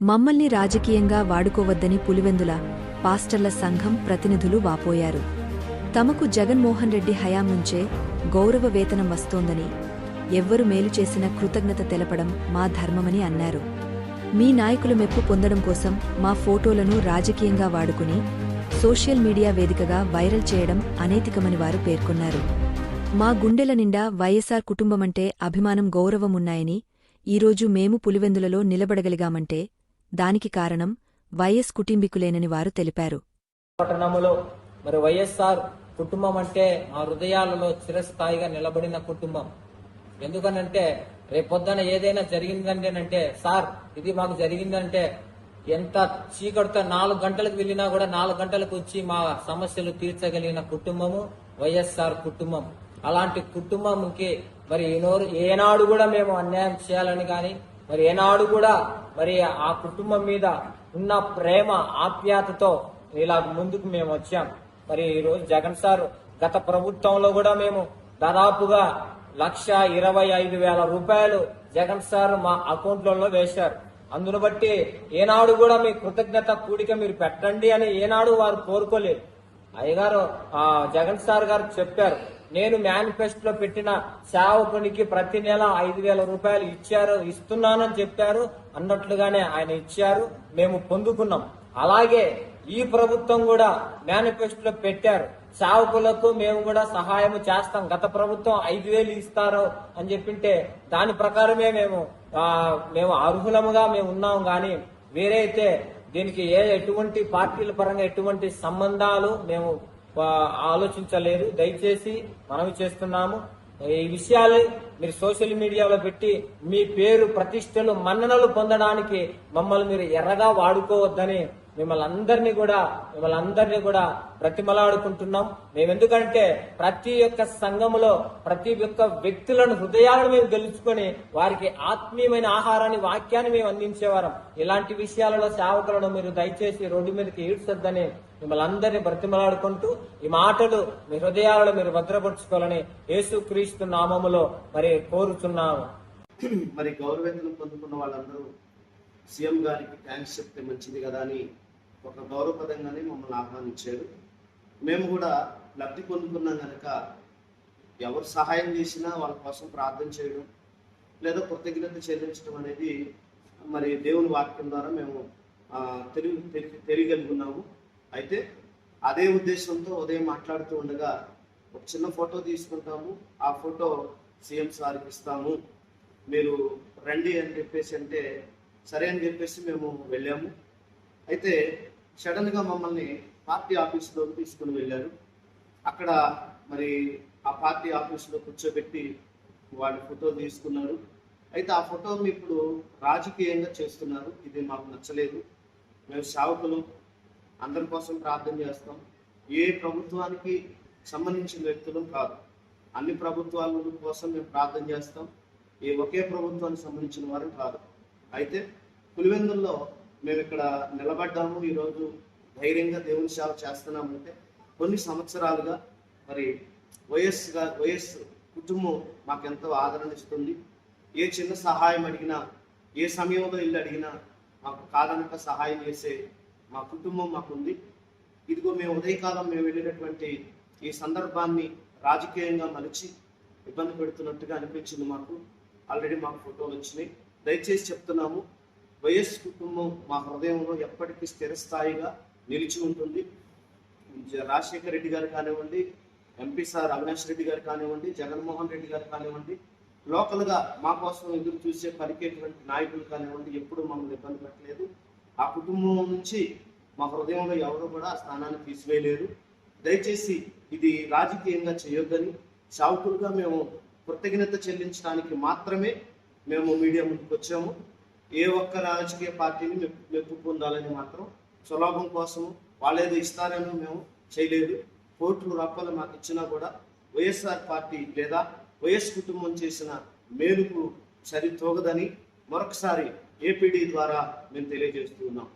మమ్మల్ని రాజకీయంగా వాడుకోవద్దని పులివెందుల పాస్టర్ల సంఘం ప్రతినిధులు వాపోయారు. తమకు జగన్మోహన్ రెడ్డి హయాం నుంచే గౌరవ వేతనం వస్తోందని ఎవ్వరు మేలు చేసిన కృతజ్ఞత తెలపడం మా ధర్మమని అన్నారు. మీ నాయకుల మెప్పు పొందడం కోసం మా ఫోటోలను రాజకీయంగా వాడుకుని సోషల్ మీడియా వేదికగా వైరల్ చేయడం అనైతికమని వారు పేర్కొన్నారు. మా గుండెల నిండా వైఎస్సార్ కుటుంబమంటే అభిమానం గౌరవమున్నాయని ఈరోజు మేము పులివెందులలో నిలబడగలిగామంటే దానికి కారణం వైఎస్ కుటుంబీకులేనని వారు తెలిపారు. పట్టణములో మరి వైఎస్ఆర్ కుటుంబం అంటే మా హృదయాలలో చిరస్థాయిగా నిలబడిన కుటుంబం. ఎందుకనంటే రేపొద్దున ఏదైనా జరిగిందంటేనంటే సార్ ఇది మాకు జరిగిందంటే ఎంత చీకటితో నాలుగు గంటలకు వెళ్ళినా కూడా నాలుగు గంటలకు వచ్చి మా సమస్యలు తీర్చగలిగిన కుటుంబము వైఎస్ఆర్ కుటుంబం. అలాంటి కుటుంబంకి మరి ఏనాడు కూడా మేము అన్యాయం చేయాలని కానీ మరి ఏనాడు కూడా మరి ఆ కుటుంబం మీద ఉన్న ప్రేమ ఆప్యాతతో ఇలా ముందుకు మేము వచ్చాం. మరి ఈరోజు జగన్ సార్ గత ప్రభుత్వంలో కూడా మేము దాదాపుగా లక్ష ఇరవై ఐదు వేల రూపాయలు జగన్ సార్ మా అకౌంట్లలో వేశారు. అందును బట్టి ఏనాడు కూడా మీ కృతజ్ఞత కూడిక మీరు పెట్టండి అని ఏనాడు వారు కోరుకోలేదు. అయ్యగారు ఆ, జగన్ సార్ గారు చెప్పారు నేను మేనిఫెస్టోలో పెట్టిన సేవకునికి ప్రతి నెల ఐదు వేల రూపాయలు ఇచ్చారు ఇస్తున్నానని చెప్పారు. అన్నట్లుగానే ఆయన ఇచ్చారు. మేము పొందుకున్నాం. అలాగే ఈ ప్రభుత్వం కూడా మేనిఫెస్టోలో పెట్టారు. సేవకులకు మేము కూడా సహాయం చేస్తాం. గత ప్రభుత్వం ఐదు వేలు ఇస్తారు అని చెప్పింటే దాని ప్రకారమే మేము మేము అర్హులముగా మేము ఉన్నాం. కానీ వేరైతే దీనికి ఏ ఎటువంటి పార్టీల పరంగా ఎటువంటి సంబంధాలు మేము ఆలోచించలేదు. దయచేసి మనవి చేస్తున్నాము. ఈ విషయాలు మీరు సోషల్ మీడియాలో పెట్టి మీ పేరు ప్రతిష్టలు మన్ననలు పొందడానికి మమ్మల్ని మీరు ఎర్రగా వాడుకోవద్దని మిమ్మల్ని అందరినీ కూడా మిమ్మల్ని అందరినీ కూడా ప్రతిమలాడుకుంటున్నాం మేము ఎందుకంటే ప్రతి ఒక్క సంఘములో ప్రతి ఒక్క వ్యక్తులను హృదయాలను మేము గెలుచుకొని వారికి ఆత్మీయమైన ఆహారాన్ని వాక్యాన్ని మేము అందించేవారం. ఇలాంటి విషయాలలో సేవకులను మీరు దయచేసి రోడ్డు మీదకి ఈడ్చొద్దని మిమ్మల్ని అందరినీ బ్రతిమలాడుకుంటూ ఈ మాటలు మీ హృదయాలలో మీరు భద్రపరుచుకోవాలని యేసుక్రీస్తు నామములో మరి కోరుతున్నాము మరి గౌరవేంద్రం పొందుకున్న వాళ్ళందరూ సీఎం గారికి థ్యాంక్స్ చెప్తే మంచిది కదా అని ఒక గౌరవపదంగానే మమ్మల్ని ఆహ్వానించారు. మేము కూడా లబ్ధి పొందుకున్నాం కనుక ఎవరు సహాయం చేసినా వాళ్ళ కోసం ప్రార్థన చేయడం లేదా కృతజ్ఞత చెల్లించడం అనేది మరి దేవుని వాక్యం ద్వారా మేము తెలియ తెలియగలుగున్నాము అయితే అదే ఉద్దేశంతో ఉదయం మాట్లాడుతూ ఉండగా ఒక చిన్న ఫోటో తీసుకుంటాము. ఆ ఫోటో సీఎం సార్కి ఇస్తాము. మీరు రండి అని చెప్పేసి అంటే సరే అని చెప్పేసి మేము వెళ్ళాము. అయితే సడన్గా మమ్మల్ని పార్టీ ఆఫీస్లోకి తీసుకుని వెళ్ళారు. అక్కడ మరి ఆ పార్టీ ఆఫీస్లో కూర్చోబెట్టి వాళ్ళ ఫోటో తీసుకున్నారు. అయితే ఆ ఫోటోని ఇప్పుడు రాజకీయంగా చేస్తున్నారు. ఇది మాకు నచ్చలేదు. మేము సేవకులు. అందరి కోసం ప్రార్థన చేస్తాం. ఏ ప్రభుత్వానికి సంబంధించిన వ్యక్తులు కాదు. అన్ని ప్రభుత్వాల కోసం మేము ప్రార్థన చేస్తాం. ఏ ఒకే ప్రభుత్వానికి సంబంధించిన వారు కాదు. అయితే పులివెందుల్లో మేము ఇక్కడ నిలబడ్డాము. ఈరోజు ధైర్యంగా దేవుని సేవ చేస్తున్నామంటే కొన్ని సంవత్సరాలుగా మరి వైఎస్ వయస్సు వైఎస్ కుటుంబం మాకెంతో ఆదరణ ఇస్తుంది. ఏ చిన్న సహాయం అడిగినా ఏ సమయంలో ఇల్లు అడిగినా మాకు కాదనక సహాయం చేసే మా కుటుంబం మాకుంది. ఇదిగో మేము ఉదయకాలం మేము వెళ్ళినటువంటి ఈ సందర్భాన్ని రాజకీయంగా మలిచి ఇబ్బంది పెడుతున్నట్టుగా అనిపించింది మాకు. ఆల్రెడీ మాకు ఫోటోలు వచ్చినాయి. దయచేసి చెప్తున్నాము వైఎస్ కుటుంబం మా హృదయంలో ఎప్పటికీ స్థిరస్థాయిగా నిలిచి ఉంటుంది. రాజశేఖర రెడ్డి గారు కానివ్వండి ఎంపీ సార్ అవినాష్ రెడ్డి గారు కానివ్వండి జగన్మోహన్ రెడ్డి గారు కానివ్వండి లోకల్గా మా కోసం ఎదురు చూసే పలికేటువంటి నాయకులు కానివ్వండి ఎప్పుడూ మమ్మల్ని ఇబ్బంది పెట్టలేదు. ఆ కుటుంబం నుంచి మా హృదయంలో ఎవరు కూడా ఆ స్థానాన్ని తీసివేయలేరు. దయచేసి ఇది రాజకీయంగా చేయొద్దని సావుకులుగా మేము కృతజ్ఞత చెల్లించడానికి మాత్రమే మేము మీడియా ముందుకు వచ్చాము. ఏ ఒక్క రాజకీయ పార్టీని మెప్పు పొందాలని మాత్రం సులభం కోసం వాళ్ళేదో ఇస్తారని మేము చేయలేదు. కోట్లు రూపాయలు మాకు ఇచ్చినా కూడా వైఎస్ఆర్ పార్టీ లేదా వైఎస్ కుటుంబం చేసిన మేలుకు సరితూగదని మరొకసారి ఏపీడీ ద్వారా మేము తెలియజేస్తూ ఉన్నాం.